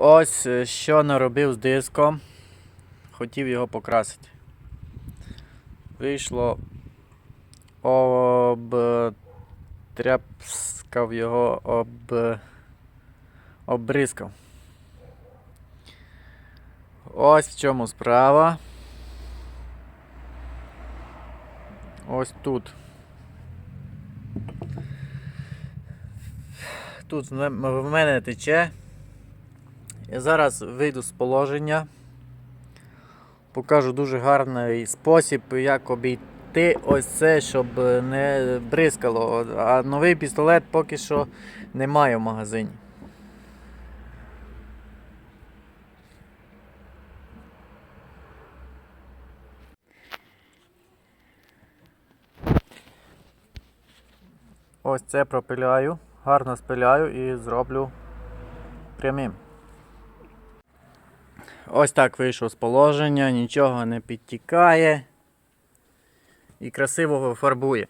Ось е, що наробив з диском. Хотів його покрасити. Вийшло об тряпскав його об обрискав. Ось в чому справа. Ось тут. Тут в мене тече. Я зараз вийду з положення. Покажу дуже гарний спосіб, як обійти ось це, щоб не бризкало. А новий пістолет поки що немає в магазині. Ось це пропиляю, гарно спиляю і зроблю прямим. Ось так вийшов з положення, нічого не підтікає і красиво фарбує.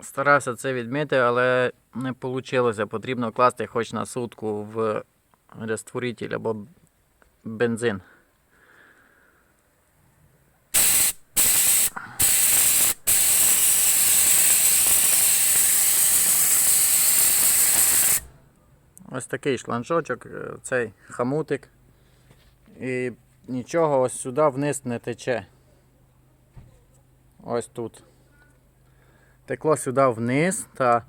Старався це відмити, але не вийшло. Потрібно класти хоч на сутку в розтворитель або бензин. Ось такий шланжочок, е, цей хамутик. І нічого ось сюди вниз не тече. Ось тут. Текло сюди вниз та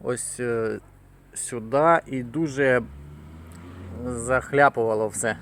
ось е, сюди і дуже захляпувало все.